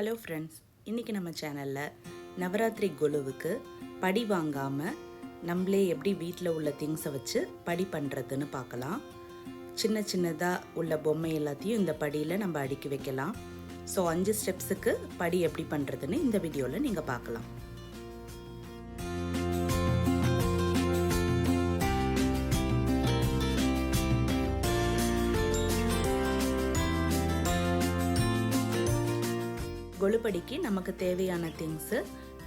Hello friends இன்றைக்கி நம்ம சேனலில் நவராத்திரி கொலுவுக்கு படி வாங்காமல் நம்மளே எப்படி வீட்டில் உள்ள திங்ஸை வச்சு படி பண்ணுறதுன்னு பார்க்கலாம். சின்ன சின்னதாக உள்ள பொம்மை எல்லாத்தையும் இந்த படியில் நம்ம அடுக்கி வைக்கலாம். ஸோ அஞ்சு ஸ்டெப்ஸுக்கு படி எப்படி பண்ணுறதுன்னு இந்த வீடியோவில் நீங்கள் பார்க்கலாம். கொலுப்படிக்கு நமக்கு தேவையான திங்ஸு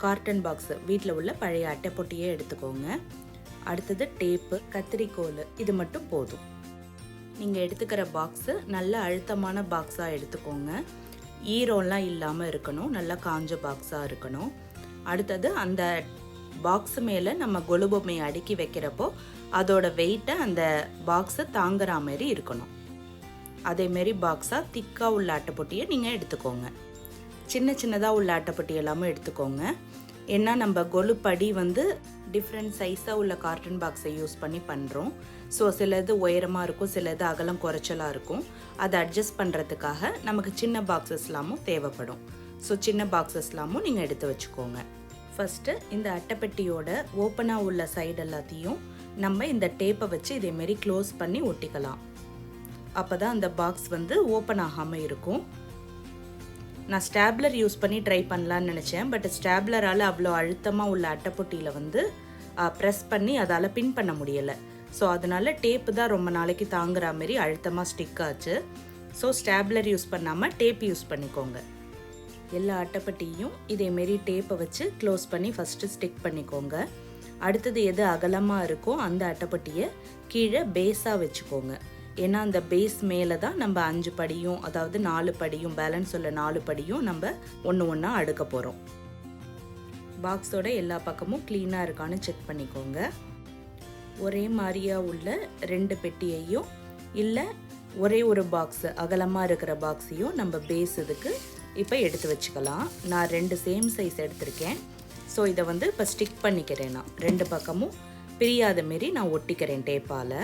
கார்டன் பாக்ஸு வீட்டில் உள்ள பழைய அட்டை பொட்டியே எடுத்துக்கோங்க. அடுத்தது டேப்பு கத்திரிக்கோல் இது மட்டும் போதும். நீங்கள் எடுத்துக்கிற பாக்ஸு நல்ல அழுத்தமான பாக்ஸாக எடுத்துக்கோங்க. ஈரம்லாம் இல்லாமல் இருக்கணும் நல்லா காஞ்ச பாக்ஸாக இருக்கணும். அடுத்தது அந்த பாக்ஸ் மேலே நம்ம கொலுபொம்மையை அடுக்கி வைக்கிறப்போ அதோட வெயிட்டை அந்த பாக்ஸை தாங்குற மாதிரி இருக்கணும். அதேமாரி பாக்ஸாக திக்காக உள்ள அட்டைப்பொட்டியை நீங்கள் எடுத்துக்கோங்க. சின்ன சின்னதாக உள்ள அட்டைப்பட்டி எல்லாமே எடுத்துக்கோங்க. ஏன்னா நம்ம கொலுப்படி வந்து டிஃப்ரெண்ட் சைஸாக உள்ள கார்டன் பாக்ஸை யூஸ் பண்ணி பண்ணுறோம் ஸோ சிலது உயரமாக இருக்கும் சிலது அகலம் குறைச்சலாக இருக்கும். அதை அட்ஜஸ்ட் பண்ணுறதுக்காக நமக்கு சின்ன பாக்ஸஸ்லாமும் தேவைப்படும். ஸோ சின்ன பாக்ஸஸ்லாமும் நீங்கள் எடுத்து வச்சுக்கோங்க. ஃபஸ்ட்டு இந்த அட்டைப்பெட்டியோட ஓப்பனாக உள்ள சைடு எல்லாத்தையும் நம்ம இந்த டேப்பை வச்சு இதேமாரி க்ளோஸ் பண்ணி ஒட்டிக்கலாம். அப்போ தான் அந்த பாக்ஸ் வந்து ஓப்பன் ஆகாமல் இருக்கும். நான் ஸ்டாப்லர் யூஸ் பண்ணி ட்ரை பண்ணலான்னு நினச்சேன். பட் ஸ்டாப்லரால் அவ்வளோ அழுத்தமாக உள்ள அட்டைப்பொட்டியில் வந்து ப்ரெஸ் பண்ணி அதால் பின் பண்ண முடியலை. ஸோ அதனால டேப்பு தான் ரொம்ப நாளைக்கு தாங்குற மாதிரி அழுத்தமாக ஸ்டிக் ஆச்சு. ஸோ ஸ்டாப்லர் யூஸ் பண்ணாமல் டேப் யூஸ் பண்ணிக்கோங்க. எல்லா அட்டைப்பட்டியும் இதேமாரி டேப்பை வச்சு க்ளோஸ் பண்ணி ஃபஸ்ட்டு ஸ்டிக் பண்ணிக்கோங்க. அடுத்தது எது அகலமாக இருக்கோ அந்த அட்டைப்பட்டியை கீழே பேஸாக வச்சுக்கோங்க. ஏன்னா அந்த பேஸ் மேலே தான் நம்ம அஞ்சு படியும் அதாவது நாலு படியும் பேலன்ஸ் உள்ள நாலு படியும் நம்ம ஒன்று ஒன்றா அடுக்க போகிறோம் பாக்ஸோட எல்லா பக்கமும் க்ளீனாக இருக்கான்னு செக் பண்ணிக்கோங்க. ஒரே மாதிரியாக உள்ள ரெண்டு பெட்டியையும் இல்லை ஒரே ஒரு பாக்ஸு அகலமாக இருக்கிற பாக்ஸையும் நம்ம பேஸ் இதுக்கு இப்போ எடுத்து வச்சுக்கலாம். நான் ரெண்டு சேம் சைஸ் எடுத்திருக்கேன். ஸோ இதை வந்து இப்போ ஸ்டிக் பண்ணிக்கிறேன் நான். ரெண்டு பக்கமும் பிரியாத மாரி நான் ஒட்டிக்கிறேன் டேப்பால்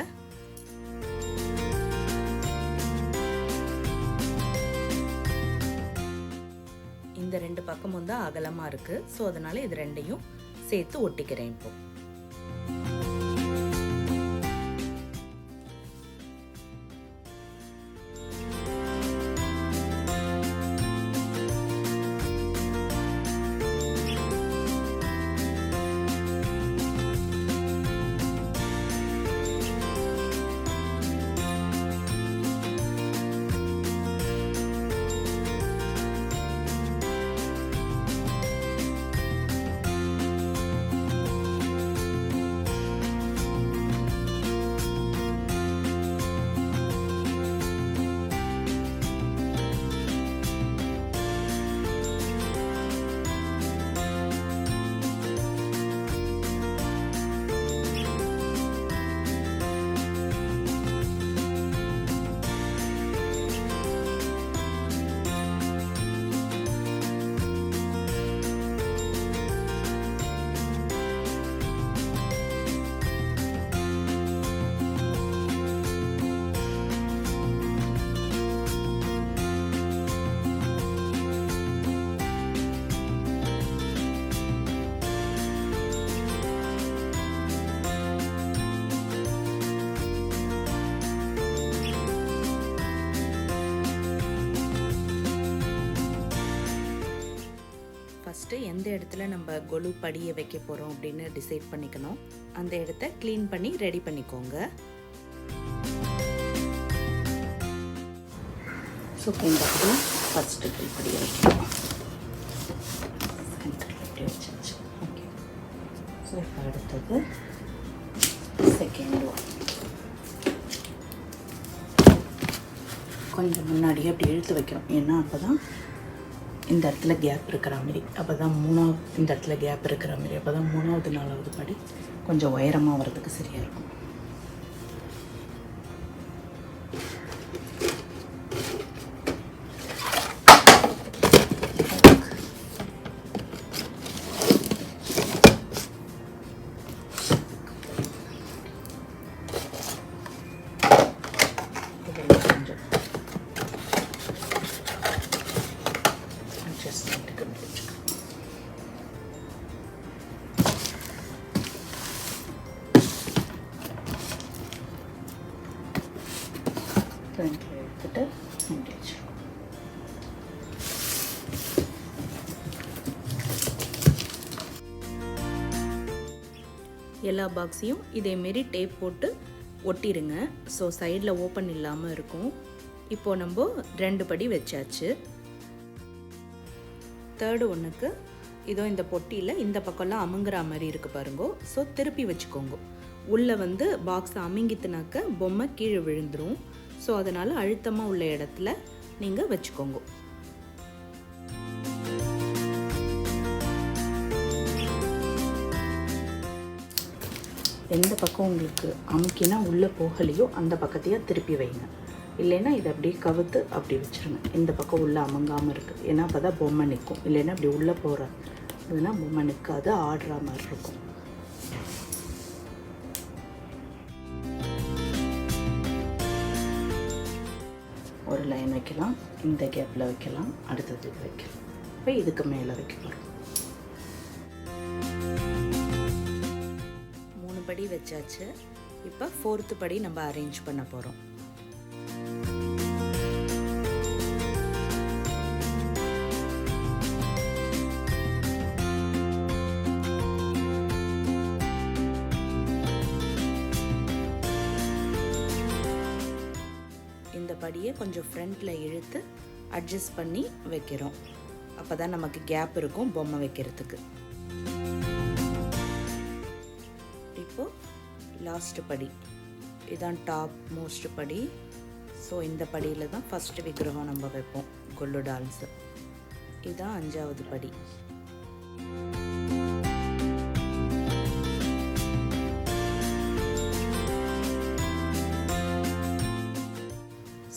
இந்த ரெண்டு பக்கமும் தான் அகலமாக இருக்குது ஸோ அதனால் இது ரெண்டையும் சேர்த்து ஒட்டிக்கிறேன் இப்போது ஃபஸ்ட்டு எந்த இடத்துல நம்ம கொலு படியை வைக்க போகிறோம் அப்படின்னு டிசைட் பண்ணிக்கணும். அந்த இடத்த க்ளீன் பண்ணி ரெடி பண்ணிக்கோங்க. ஸோ இந்த இடத்துல ஃபஸ்ட்டு இப்படி வைக்கணும். Center வச்சாச்சு ஓகே ஸோ இப்போ அடுத்தது செகண்ட் ஒன் கொஞ்சம் முன்னாடியே அப்படி இழுத்து வைக்கணும். ஏன்னா அப்போ தான் இந்த இடத்துல கேப் இருக்கிற மாதிரி. அப்போ தான் மூணாவது இந்த இடத்துல கேப் இருக்கிற மாதிரி. அப்போ தான் மூணாவது நாலாவது படி கொஞ்சம் உயரமாக வர்றதுக்கு சரியாக இருக்கும். எல்லா பாக்ஸையும் இதேமாரி டேப் போட்டு ஒட்டிடுங்க ஸோ சைடில் ஓப்பன் இல்லாமல் இருக்கும். இப்போது நம்ம ரெண்டு படி வச்சாச்சு. தேர்டு ஒன்றுக்கு இதோ இந்த பொட்டியில் இந்த பக்கம்லாம் அமுங்குற மாதிரி இருக்குது பாருங்க. ஸோ திருப்பி வச்சுக்கோங்க. உள்ளே வந்து பாக்ஸ் அமுங்கித்துனாக்க பொம்மை கீழே விழுந்துடும் ஸோ அதனால் அழுத்தமாக உள்ள இடத்துல நீங்கள் வச்சுக்கோங்க. எந்த பக்கம் உங்களுக்கு அமுக்கினா உள்ளே போகலையோ அந்த பக்கத்தையே திருப்பி வைங்க. இல்லைன்னா இதை அப்படியே கவுத்து அப்படி வச்சுருங்க. இந்த பக்கம் உள்ளே அமுங்காமல் இருக்குது ஏன்னா அப்போ தான் பொம்மை நிற்கும் இல்லைன்னா அப்படி உள்ளே போகிற இதுனா பொம்மை நிற்காது ஆடுற மாதிரி இருக்கும். ஒரு லைன் வைக்கலாம். இந்த கேப்பில் வைக்கலாம். அடுத்தது வைக்கலாம். இப்போ இதுக்கு மேலே வைக்க போகிறோம் படி வச்சாச்சு. இப்போ ஃபோர்த்து படி நம்ம அரேஞ்ச் பண்ண போகிறோம் இந்த படியை கொஞ்சம் ஃப்ரண்ட்டில் இழுத்து அட்ஜஸ்ட் பண்ணி வைக்கிறோம். அப்போ தான் நமக்கு கேப் இருக்கும் பொம்மை வைக்கிறதுக்கு. இப்போது லாஸ்ட் படி. இதான் டாப் மோஸ்ட் படி. ஸோ இந்த படியில் தான் ஃபஸ்ட்டு விக்கிரகம் நம்ம வைப்போம் கொல்லு டால்ஸு இதுதான் அஞ்சாவது படி.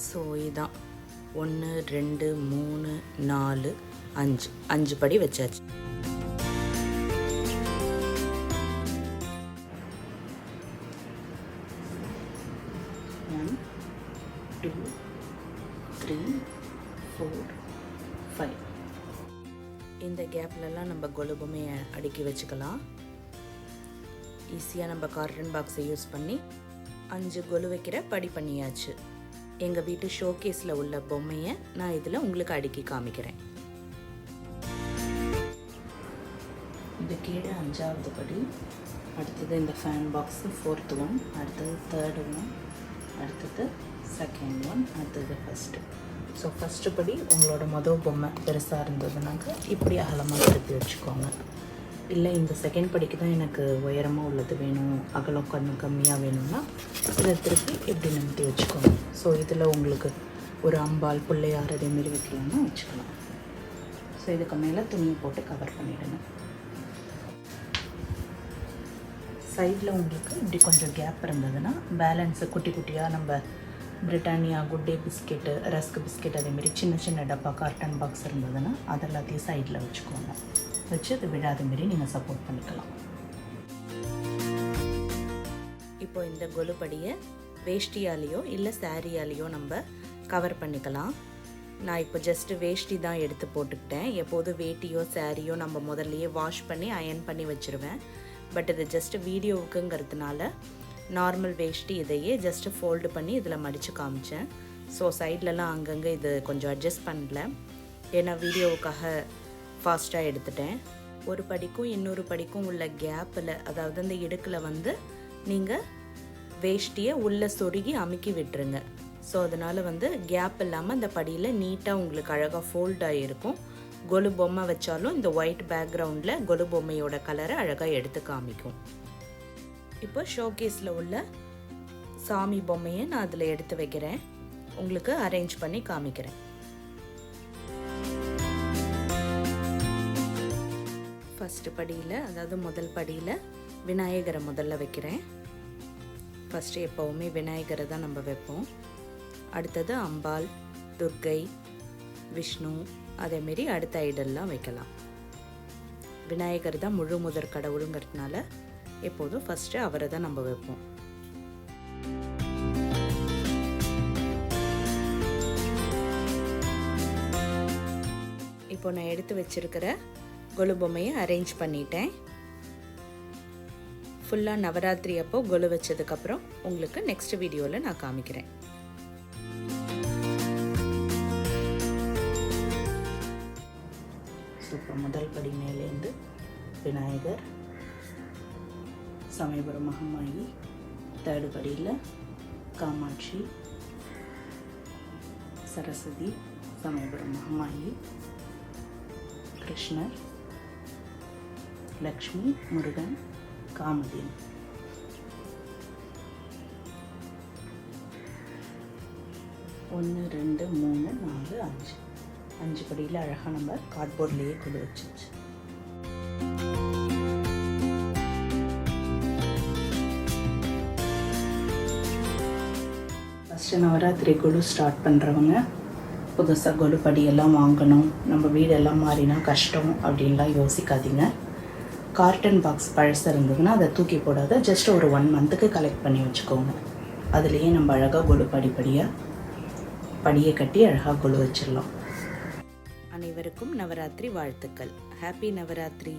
ஸோ இதான். ஒன்று ரெண்டு மூணு நாலு அஞ்சு. அஞ்சு படி வச்சாச்சு. த்ரீ ஃபோர் ஃபைவ் இந்த கேப்லலாம் நம்ம கொலுபுமே அடுக்கி வச்சுக்கலாம். ஈஸியாக நம்ம கார்டன் பாக்ஸை யூஸ் பண்ணி அஞ்சு கொலு வைக்கிற படி பண்ணியாச்சு. எங்கள் வீட்டு ஷோகேஸில் உள்ள பொம்மையை நான் இதில் உங்களுக்கு அடுக்கி காமிக்கிறேன். இது கீழே அஞ்சாவது படி அடுத்தது இந்த ஃபேன் பாக்ஸு ஃபோர்த்து ஒன் அடுத்தது தேர்டு ஒன் அடுத்தது செகண்ட் ஒன் அடுத்தது ஃபஸ்ட்டு ஸோ ஃபஸ்ட்டு படி உங்களோட மொதல் பொம்மை பெருசாக இருந்ததுனாக்க இப்படி அகலமாக திருப்பி வச்சுக்கோங்க. இல்லை இந்த செகண்ட் படிக்கு தான் எனக்கு உயரமாக உள்ளது வேணும் அகலம் கொஞ்சம் கம்மியாக வேணும்னா இதை திருப்பி இப்படி நிமிட்டி வச்சுக்கோங்க. ஸோ இதில் உங்களுக்கு ஒரு அம்பாள் பிள்ளையார் அதேமாரி வைக்கலாம்னா வச்சுக்கலாம். ஸோ இதுக்கு மேலே துணியை போட்டு கவர் பண்ணிவிடுங்க சைடில் உங்களுக்கு இப்படி கொஞ்சம் கேப் இருந்ததுன்னா பேலன்ஸு குட்டி குட்டியாக நம்ம Britannia Good Day biscuit rusk biscuit அதேமாரி சின்ன சின்ன டப்பா கார்டன் பாக்ஸ் இருந்ததுன்னா அதெல்லாத்தையும் சைடில் வச்சுக்கோங்க. வச்சு அது விழாத மாரி நீங்கள் சப்போர்ட் பண்ணிக்கலாம். இப்போ இந்த கொலுப்படியை வேஷ்டியாலேயோ இல்லை சாரியாலேயோ நம்ம கவர் பண்ணிக்கலாம். நான் இப்போ ஜஸ்ட்டு வேஷ்டி தான் எடுத்து போட்டுக்கிட்டேன். எப்போதும் வேட்டியோ சாரியோ நம்ம முதல்லையே வாஷ் பண்ணி அயன் பண்ணி வச்சுருவேன். பட் இது ஜஸ்ட்டு வீடியோவுக்குங்கிறதுனால நார்மல் வேஷ்டி இதையே ஜஸ்ட்டு ஃபோல்டு பண்ணி இதில் மடித்து காமிச்சேன். ஸோ சைட்லலாம் அங்கங்கே இது கொஞ்சம் அட்ஜஸ்ட் பண்ணல. ஏன்னா வீடியோவுக்காக ஃபாஸ்ட்டாக எடுத்துட்டேன். ஒரு படிக்கும் இன்னொரு படிக்கும் உள்ள கேப்பில் அதாவது அந்த இடுக்கில் வந்து நீங்கள் வேஷ்டியை உள்ளே சொருகி அமுக்கி விட்டுருங்க. ஸோ அதனால் வந்து கேப் இல்லாமல் அந்த படியில் நீட்டாக உங்களுக்கு அழகாக ஃபோல்ட் ஆகிருக்கும் கொலு பொம்மை வச்சாலும் இந்த ஒயிட் பேக்ரவுண்டில் கொலு பொம்மையோட கலரை அழகாக எடுத்து காமிக்கும். இப்போ ஷோகேஸில் உள்ள சாமி பொம்மையை நான் அதில் எடுத்து வைக்கிறேன். உங்களுக்கு அரேஞ்ச் பண்ணி காமிக்கிறேன். ஃபஸ்ட்டு படியில் அதாவது முதல் படியில் விநாயகரை முதல்ல வைக்கிறேன். ஃபஸ்ட்டு எப்போவுமே விநாயகரை தான் நம்ம வைப்போம். அடுத்தது அம்பாள் துர்கை விஷ்ணு அதேமாரி அடுத்த ஐடல்லாம் வைக்கலாம். விநாயகர் தான் முழு முதற் கடவுளுங்கிறதுனால எப்போதும் ஃபஸ்ட்டு அவரை தான் நம்ம வைப்போம். இப்போ நான் எடுத்து வச்சிருக்கிற கொலு பொம்மையை அரேஞ்ச் பண்ணிட்டேன். ஃபுல்லாக நவராத்திரி அப்போ கொலு வச்சதுக்கப்புறம் உங்களுக்கு நெக்ஸ்ட் வீடியோவில் நான் காமிக்கிறேன். இப்போ முதல் படி மேலேருந்து விநாயகர் சமயபுரம் மகமாயி தேர்டு படியில் காமாட்சி சரஸ்வதி சமயபுரம் மகமாயி கிருஷ்ணர் லக்ஷ்மி முருகன் காமதேன். ஒன்று ரெண்டு மூணு நாலு அஞ்சு. அஞ்சு படியில் அழகாக நம்ம கார்ட்போர்ட்லேயே கொண்டு வச்சிச்சு ஃபஸ்ட்டு நவராத்திரி குழு ஸ்டார்ட் பண்ணுறவங்க புதுசாக கொலுப்படியெல்லாம் வாங்கணும். நம்ம வீடெல்லாம் மாறினா கஷ்டம் அப்படின்லாம் யோசிக்காதீங்க. கார்டன் பாக்ஸ் பழசு இருந்ததுன்னா அதை தூக்கி போடாத. ஜஸ்ட் ஒரு ஒன் மந்த்துக்கு கலெக்ட் பண்ணி வச்சுக்கோங்க. அதுலேயே நம்ம அழகாக கொலு படிப்படியாக படியை கட்டி அழகாக கொலு வச்சிடலாம். அனைவருக்கும் நவராத்திரி வாழ்த்துக்கள். ஹாப்பி நவராத்திரி.